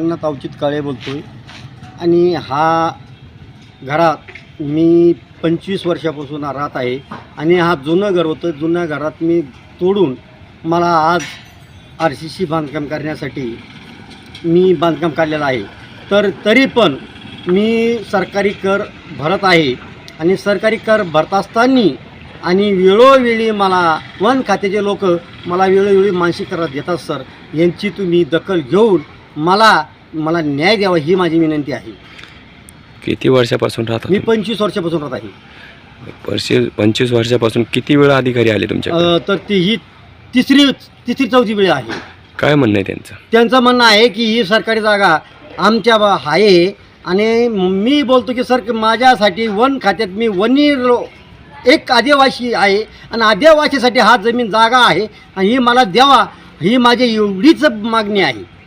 जगन्नाथ अवचित काळे बोलतो आहे आणि हा घरात मी पंचवीस वर्षापासून राहत आहे. आणि हा जुनं घर होतं. जुन्या घरात मी तोडून मला आज आर सी सी बांधकाम करण्यासाठी मी बांधकाम काढलेलं आहे. तर तरी पण मी सरकारी कर भरत आहे. आणि सरकारी कर भरत असताना आणि वेळोवेळी मला वन खात्याचे लोक मला वेळोवेळी मानसिक करात देतात सर यांची तुम्ही दखल घेऊन मला मला न्याय द्यावा ही माझी विनंती आहे. किती वर्षापासून राहतात मी पंचवीस वर्षापासून राहत आहे. वर्षे पंचवीस वर्षापासून किती वेळा अधिकारी आले तुमच्या अ, तर ती ही तिसरी तिसरी चौथी वेळ आहे. काय म्हणणं आहे त्यांचं? त्यांचं म्हणणं आहे की ही सरकारी जागा आमच्या ब- आहे. आणि मी बोलतो की सर माझ्यासाठी वन खात्यात मी वनी एक आदिवासी आहे. आणि आदिवासीसाठी हा जमीन जागा आहे. आणि ही मला द्यावा ही माझी एवढीच मागणी आहे.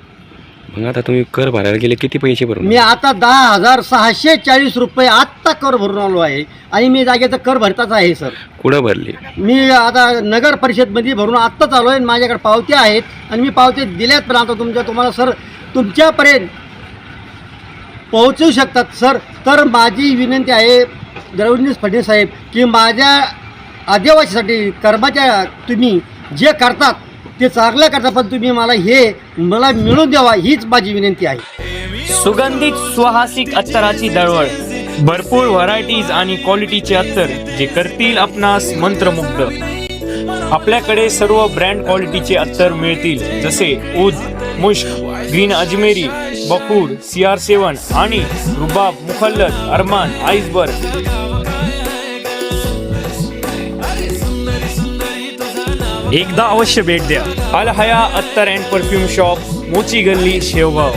मग आता तुम्ही कर भरायला गेले किती पैसे भरून मी आता दहा हजार सहाशे चाळीस रुपये आत्ता कर भरून आलो आहे. आणि मी जागेचा कर भरताच आहे सर. कुठं भरली? मी आता नगर परिषदमध्ये भरून आत्ताच आलो आहे आणि माझ्याकडे पावत्या आहेत. आणि मी पावते दिल्यात पण आता तुमच्या तुम्हाला सर तुमच्यापर्यंत पोहोचू शकतात सर. तर माझी विनंती आहे देवेंद्र फडणवीस साहेब की माझ्या आदिवासीसाठी कर्माच्या तुम्ही जे करतात ते चांगलं करता पण तुम्ही मला हे मला मिळून द्यावा हीच माझी विनंती आहे. सुगंधित सुहासिक अत्तराची दळवळ भरपूर व्हरायटीज आणि क्वालिटीचे अत्तर जे करतील आपणास मंत्रमुग्ध. आपल्याकडे सर्व ब्रँड क्वालिटीचे अत्तर मिळतील जसे उद मुश्क ग्रीन अजमेरी बकूर सी आर सेवन आणि रुबाब मुखल्लत अरमान आईसबर्ग. एकदा अवश्य भेट द्या. अल हया अत्तर अँड परफ्यूम शॉप मोची गल्ली शेवगाव.